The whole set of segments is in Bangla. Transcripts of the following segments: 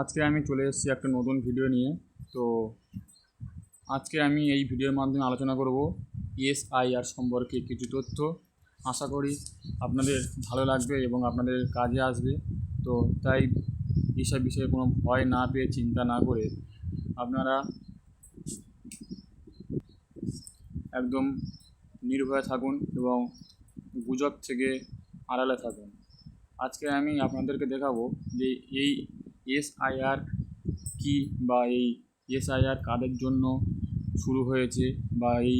আজকে আমি চলে এসেছি একটা নতুন ভিডিও নিয়ে। তো আজকে আমি এই ভিডিওর মাধ্যমে আলোচনা করব এসআইআর সম্পর্কে কিছু তথ্য। আশা করি আপনাদের ভালো লাগবে এবং আপনাদের কাজে আসবে। তো তাই এইসব বিষয়ে কোনো ভয় না পেয়ে চিন্তা না করে আপনারা একদম নির্ভয়ে থাকুন এবং গুজব থেকে আড়ালে থাকুন। আজকে আমি আপনাদেরকে দেখাবো যে এই এসআইআর কি বা এই এসআইআর কাদের জন্য শুরু হয়েছে বা এই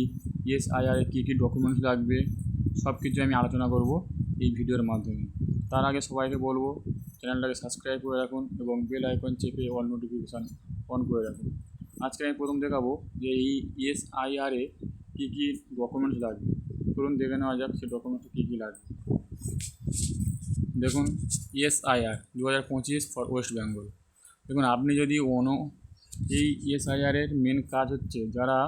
এসআইআর কী কী ডকুমেন্টস লাগবে সব কিছু আমি আলোচনা করব এই ভিডিওর মাধ্যমে। তার আগে সবাইকে বলব, চ্যানেলটাকে সাবস্ক্রাইব করে রাখুন এবং বেল আইকন চেপে অল নোটিফিকেশান অন করে রাখুন। আজকে আমি প্রথম দেখাবো যে এই এসআইআরে কী কী ডকুমেন্টস লাগবে। চলুন দেখে নেওয়া যাক সেই ডকুমেন্টস কী কী লাগবে। দেখুন এসআইআর দু হাজার পঁচিশ ফর ওয়েস্ট বেঙ্গল দেখুন, আপনি যদি অন্য এই এসআইআরের মেন কাজ হচ্ছে যারা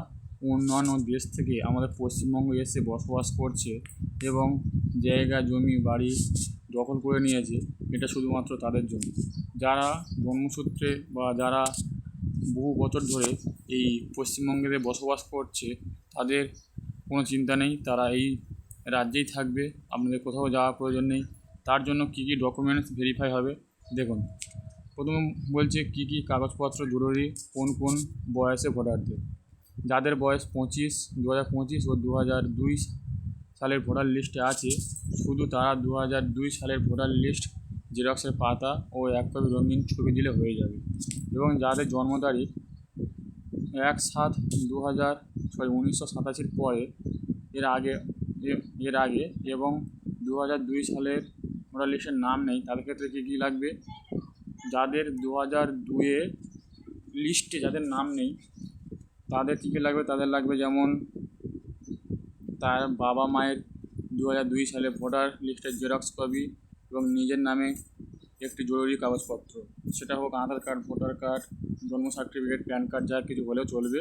অন্যান্য দেশ থেকে আমাদের পশ্চিমবঙ্গে এসে বসবাস করছে এবং জায়গা, জমি, বাড়ি দখল করে নিয়েছে, এটা শুধুমাত্র তাদের জন্য। যারা জন্মসূত্রে বা যারা বহু বছর ধরে এই পশ্চিমবঙ্গে বসবাস করছে, তাদের কোনো চিন্তা নেই, তারা এই রাজ্যেই থাকবে, আপনাদের কোথাও যাওয়ার প্রয়োজন নেই। তার জন্য কী কী ডকুমেন্টস ভেরিফাই হবে, দেখুন। প্রথম বলছে কী কী কাগজপত্র জরুরি, কোন কোন বয়সে ভোটারদের। যাদের বয়স পঁচিশ দু হাজার পঁচিশ ও দু হাজার দুই সালের ভোটার লিস্টে আছে, শুধু তারা দু হাজার দুই সালের ভোটার লিস্ট জেরক্সের পাতা ও এক কপি রঙিন ছবি দিলে হয়ে যাবে। এবং যাদের জন্ম তারিখ এক সাত দু হাজার সরি, উনিশশো সাতাশির পরে, এর আগে এর আগে এবং দু হাজার দুই সালের ভোটার লিস্টের নাম নেই, তাদের ক্ষেত্রে কী কী লাগবে? যাদের দু হাজার দুয়ে লিস্টে যাদের নাম নেই, তাদের কী কী লাগবে? তাদের লাগবে যেমন তার বাবা মায়ের দু হাজার দুই সালে ভোটার লিস্টের জেরক্স কপি এবং নিজের নামে একটি জরুরি কাগজপত্র। সেটা হোক আধার কার্ড, ভোটার কার্ড, জন্ম সার্টিফিকেট, প্যান কার্ড, যা কিছু হলেও চলবে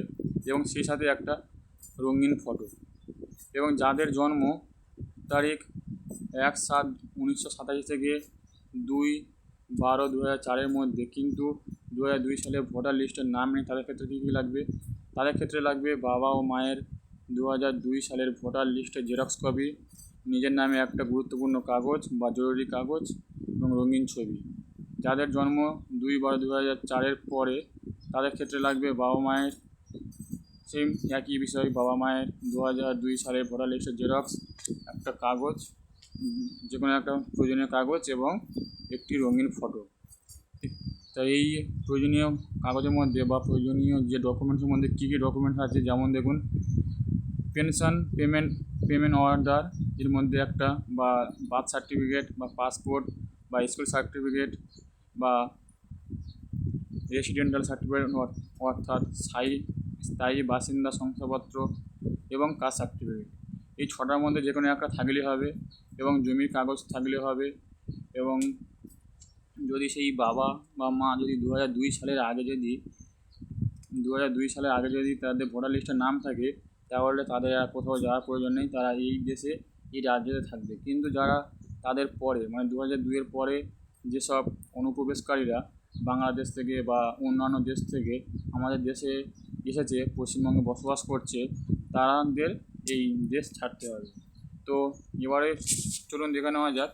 এবং সেই সাথে একটা রঙিন ফটো। এবং যাদের জন্ম তারিখ এক সাত উনিশশো সাতাশি থেকে দুই বারো দু হাজার চারের মধ্যে। কিন্তু দু হাজার দুই সালে ভোটার লিস্টের নাম নেই, তাদের ক্ষেত্রে কী কী লাগবে? তাদের ক্ষেত্রে লাগবে বাবা ও মায়ের দু হাজার দুই সালের ভোটার লিস্টের জেরক্স কপি, নিজের নামে একটা গুরুত্বপূর্ণ কাগজ বা জরুরি কাগজ এবং রঙিন ছবি। যাদের জন্ম দুই বারো দু হাজার চারের পরে, তাদের ক্ষেত্রে লাগবে বাবা মায়ের সেম একই বিষয় বাবা মায়ের দু হাজার দুই সালের ভোটার লিস্টের জেরক্স একটা কাগজ, যে কোনো একটা প্রয়োজনীয় কাগজ এবং একটি রঙিন ফটো তাই এই প্রয়োজনীয় কাগজের মধ্যে বা প্রয়োজনীয় যে ডকুমেন্টসের মধ্যে কী কী ডকুমেন্টস আছে, যেমন দেখুন পেনশন পেমেন্ট পেমেন্ট অর্ডার এর মধ্যে একটা বা বার্থ সার্টিফিকেট বা পাসপোর্ট বা স্কুল সার্টিফিকেট বা রেসিডেন্টাল সার্টিফিকেট অর্থাৎ স্থায়ী স্থায়ী বাসিন্দা, শংসাপত্র এবং কাস্ট সার্টিফিকেট। এই ছটার মধ্যে যে কোনো একটা থাকলে হবে এবং জমির কাগজ থাকলে হবে এবং যদি সেই বাবা বা মা যদি দু দুই সালের আগে যদি দু দুই সালের আগে যদি তাদের ভোটার লিস্টে নাম থাকে, তাহলে তাদের আর কোথাও যাওয়ার প্রয়োজন নেই। তারা এই দেশে, এই রাজ্যে থাকবে। কিন্তু যারা তাদের পরে মানে দু হাজার দুইয়ের পরে যেসব অনুপ্রবেশকারীরা বাংলাদেশ থেকে বা অন্যান্য দেশ থেকে আমাদের দেশে এসেছে, পশ্চিমবঙ্গে বসবাস করছে তাদের এই দেশ ছাড়তে হবে। তো এবারে চলুন দেখে নেওয়া যাক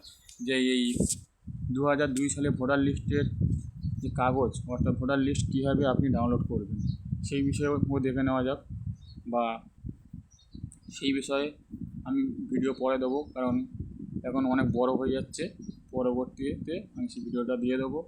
যে এই দু হাজার দুই সালে ভোটার লিস্টের যে কাগজ, অর্থাৎ ভোটার লিস্ট কীভাবে আপনি ডাউনলোড করবেন, সেই বিষয়েও দেখে নেওয়া যাক বা সেই বিষয়ে আমি ভিডিও পরে দেবো, কারণ এখন অনেক বড় হয়ে যাচ্ছে। পরবর্তীতে আমি সেই ভিডিওটা দিয়ে দেবো।